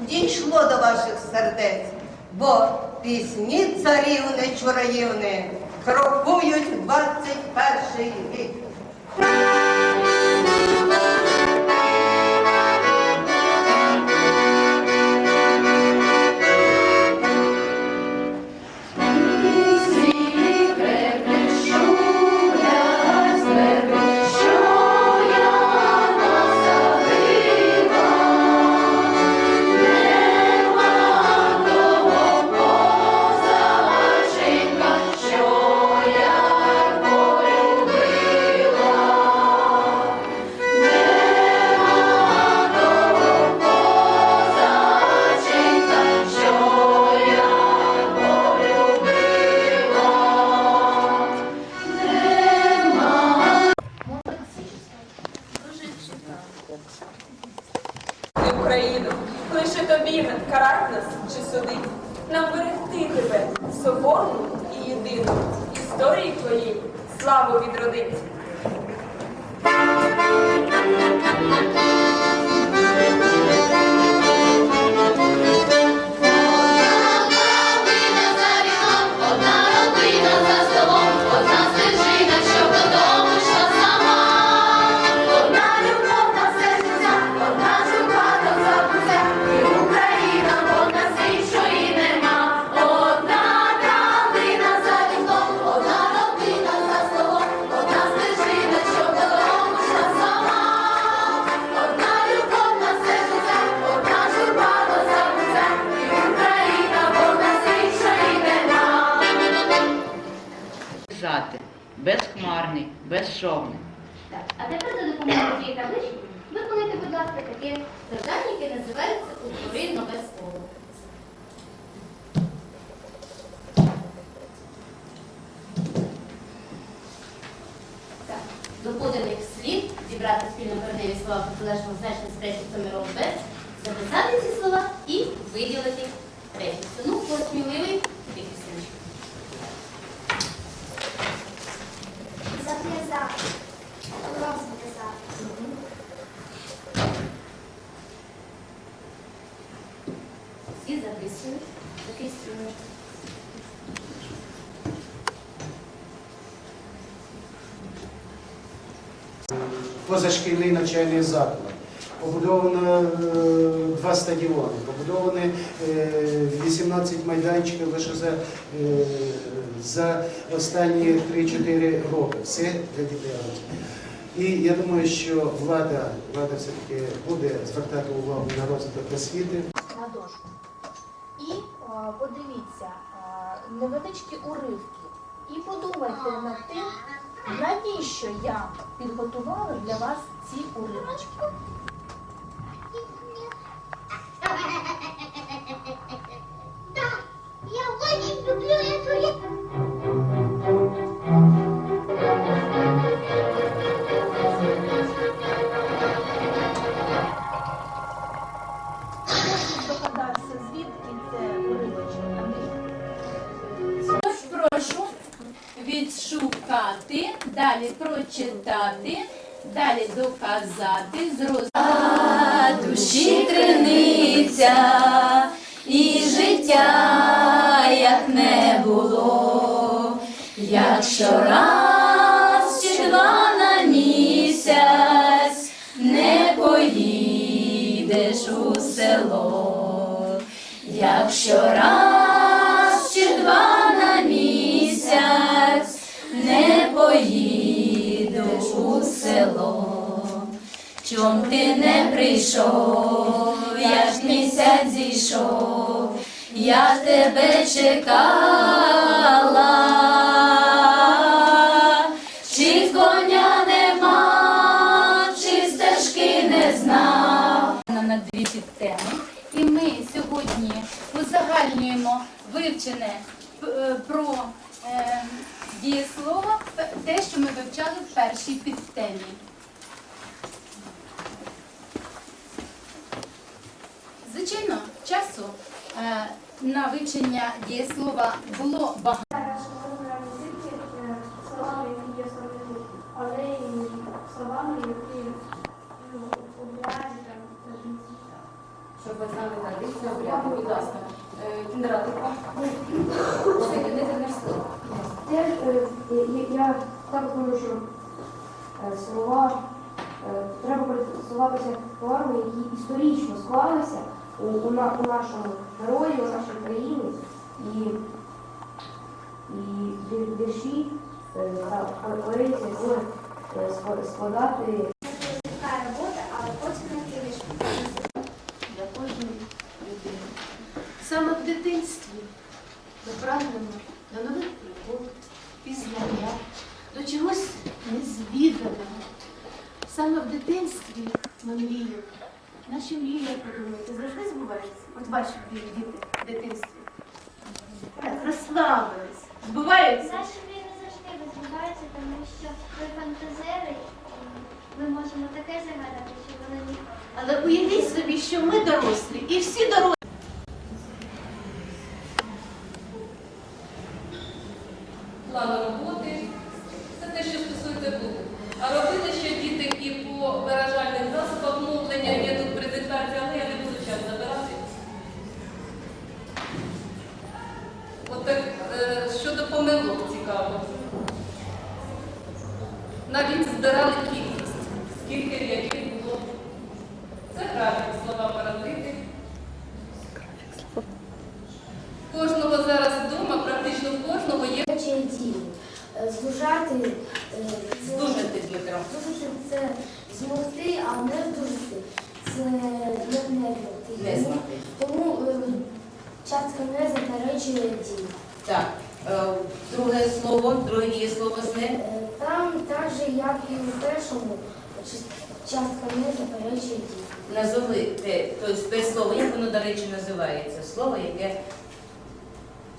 дійшло до ваших сердець, бо пісні царівни чураївни крокують 21 вік. Нам тебе, соборну і єдину, історії твої славу відродить. Писати безхмарний, безшовний. Так, а тепер за допомогою цієї таблички виконайте, будь ласка, таке завдання, яке називається «Утвори нове слово». Так, до поданих слів зібрати спільно кореневі слова протилежного значення з третіх номером без, записати ці слова і виділити речі. Ну, хто сміливий, Розв'язати. Всі записують, записують. позашкільний навчальний заклад. Побудовано е, два стадіони, побудовані е, 18 майданчиків лише за, е, за останні 3-4 роки. Все для дітей. І я думаю, що влада, влада все-таки буде звертати увагу на розвиток освіти. на дошку. І а, подивіться а, невеличкі уривки. І подумайте над тим, навіщо я підготувала для вас ці уривочки. Прочитати, далі доказати, зрозуміти. Душі криниця і життя, як не було, якщо раз чи два на місяць не поїдеш у село, якщо раз Чом ти не прийшов, я ж місяць зійшов, я тебе чекала, чи коня нема, чи стежки не знав. На дві підтеми. І ми сьогодні узагальнюємо вивчене е, про е, дієслово, п- те, що ми вивчали в першій підтемі. Звичайно, часу е, на вивчення дієслова було багато. Зараз розбираємо тільки словами, які є словами, але словами, які ну, там жінці. Що Все, прямо, будь ласка. Е, е, я- також думаю, що е, слова е, треба користуватися словами, які історично склалися у, у, на- у нашому герої, у нашій країні. І, і поезія твори е, складати Така робота, але потім не кидиш. для кожної людини. Саме в дитинстві ми до нових пригод, пізнання, до чогось незвіданого. Саме в дитинстві ми мріємо. Наші мрії, як ви думаєте, завжди збуваються? От ваші мрії, діти в дитинстві. Так, Розслабились. Збуваються? Наші мрії не завжди відбуваються, тому що ви фантазери, і ми можемо таке загадати, що воно ніколи. Але уявіть собі, що ми дорослі і всі дорослі. плану роботи. Це те, що стосується буде. А робити ще діти і по виражальних засобах мовлення. Є тут презентація, але я не буду час забирати. От так, е, щодо помилок цікаво. Навіть збирали кількість, скільки яких було. Це графік слова паразити. Кожного зараз вдома, практично в кожного є. Здужати Здужати, Дмитро. Здужати це змогти, а не здужати. Це не не знати. Тому е, частка не заперечує дії. Так, е, друге слово, друге дієслово з. Е, Там так же, як і у першому, частка не заперечує дії. Назови те, тобто те слово, як воно, до речі, називається? Слово, яке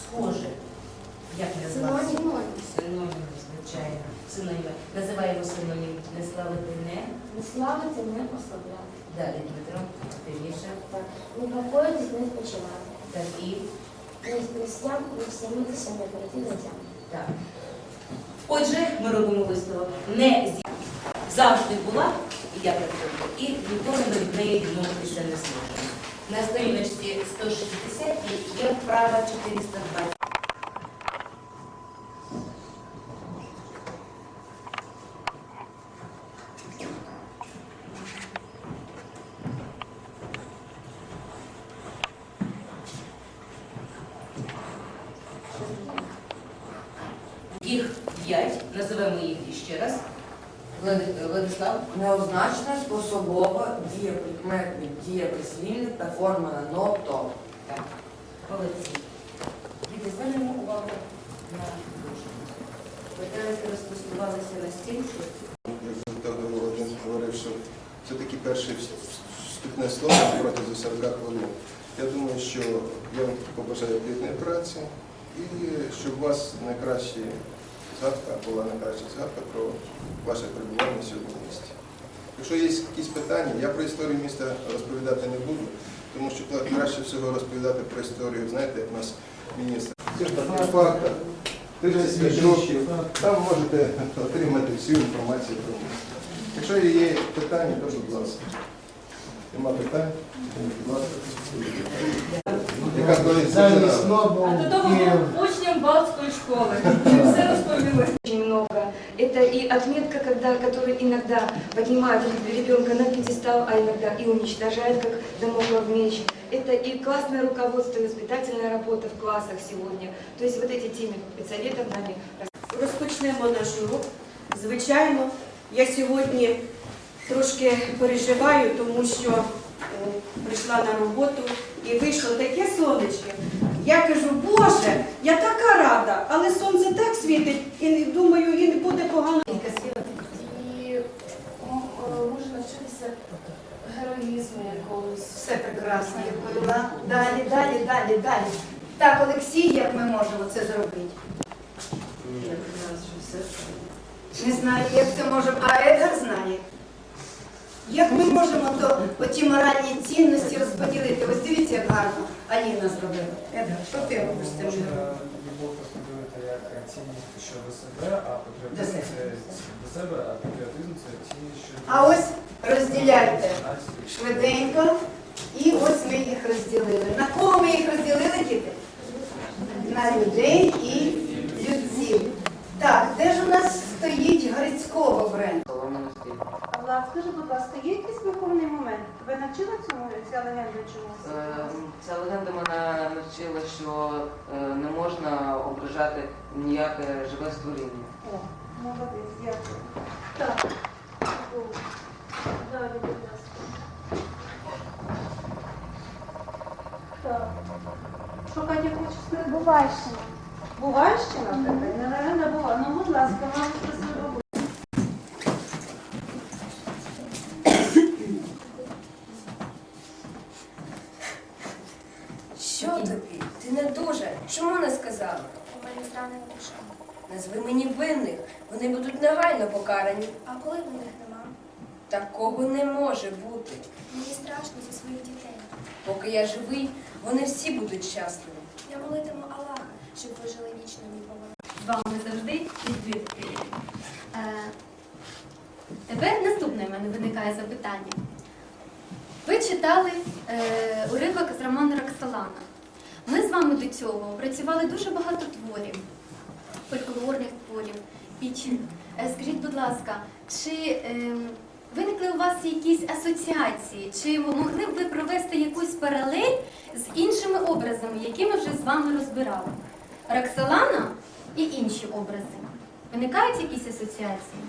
схоже. Як назвати? Синонім. Синонім, звичайно. Синоніми. Називаємо синонім. Не славити не. Не славити, не послабляти. Далі, Дмитро, активніше. Так. Не покоїтись, не спочивати. Так, і Отже, ми робимо висновок. Не зі... завжди була, і я працюю, і ніколи ми від неї відмовитися не зможемо. На сторіночці 160 є вправа 420. Їх п'ять, називаємо їх іще раз. Владислав. Неозначна способова дієприкметник, дієприслівник та форма на но то. Так, молодці. Діти, звернемо увагу на дужку. Виделики розпустувалися на стіл, що Володимир говорив, що це таки перше вступне слово протягом 40 хвилин. Я думаю, що я вам побажаю плідної праці і щоб у вас найкраща згадка була найкраща згадка про ваше перебування сьогодні в місті. Якщо є якісь питання, я про історію міста розповідати не буду, тому що краще всього розповідати про історію, знаєте, як у нас міністр. По фактах, 35 років, там можете отримати всю інформацію про місто. Якщо є питання, то будь ласка. Нема питань? Будь ласка. Яка колись Замість починала? Нобу А до того Київ. був учнем Балтської школи. Все розповіли. Очень много. Это и отметка, когда, которую иногда поднимает ребенка на пьедестал, а иногда и уничтожает, как Дамоклов меч. Это и классное руководство, и воспитательная работа в классах сегодня. То есть вот эти темы спецсоветов нами Розпочнемо наш урок. Звичайно, я сьогодні трошки переживаю, тому що е, прийшла на роботу і вийшло таке сонечко. Я кажу, Боже, я така рада, але сонце так світить, і думаю, і не буде погано. І е, може навчитися героїзму якогось. Все прекрасно, я відповіла. Далі, далі, далі, далі. Так, Олексій, як ми можемо це зробити? Не знаю, як це можемо, а Едгар знає. Як ми можемо то оті моральні цінності розподілити? Ось дивіться, як гарно Аліна зробила. Едгар, що ти робиш з цим? Любов розповідати як цінність щодо себе, а патріотизм це до себе, а патріотизм це цінність щодо А ось розділяйте швиденько. І ось ми їх розділили. На кого ми їх розділили, діти? На людей і людців. Так, де ж у нас стоїть Грицького бренд? Скажи, будь ласка, є якийсь виховний момент? Ви навчила цьому ця легенда чомусь? Е, Ця легенда мене навчила, що е, не можна ображати ніяке живе створіння. О, молодець, дякую. Так. Далі, будь ласка. Так. Що Катя хоче сказати? Бувайщина. Бувайщина в тебе? Не легенда була. Ну, будь ласка, вам свою роботу. Що тобі? Ти не дуже. Чому не сказала? У мене зранена душа. Назви мені винних. Вони будуть негайно покарані. А коли в них нема? Такого не може бути. Мені страшно за своїх дітей. Поки я живий, вони всі будуть щасливі. Я молитиму Аллаха, щоб ви жили вічно мій повинен. З вами завжди відвідки. Е, тепер наступне в мене виникає запитання. Ви читали е, уривок з роману Роксолана. Ми з вами до цього працювали дуже багато творів, фольклорних творів. І е, скажіть, будь ласка, чи е, виникли у вас якісь асоціації? Чи могли б ви провести якусь паралель з іншими образами, які ми вже з вами розбирали? Роксолана і інші образи. Виникають якісь асоціації?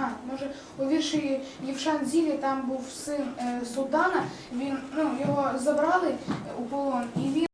А, може, у вірші Євшан Зілі там був син е, султана, він, ну, його забрали у полон, і він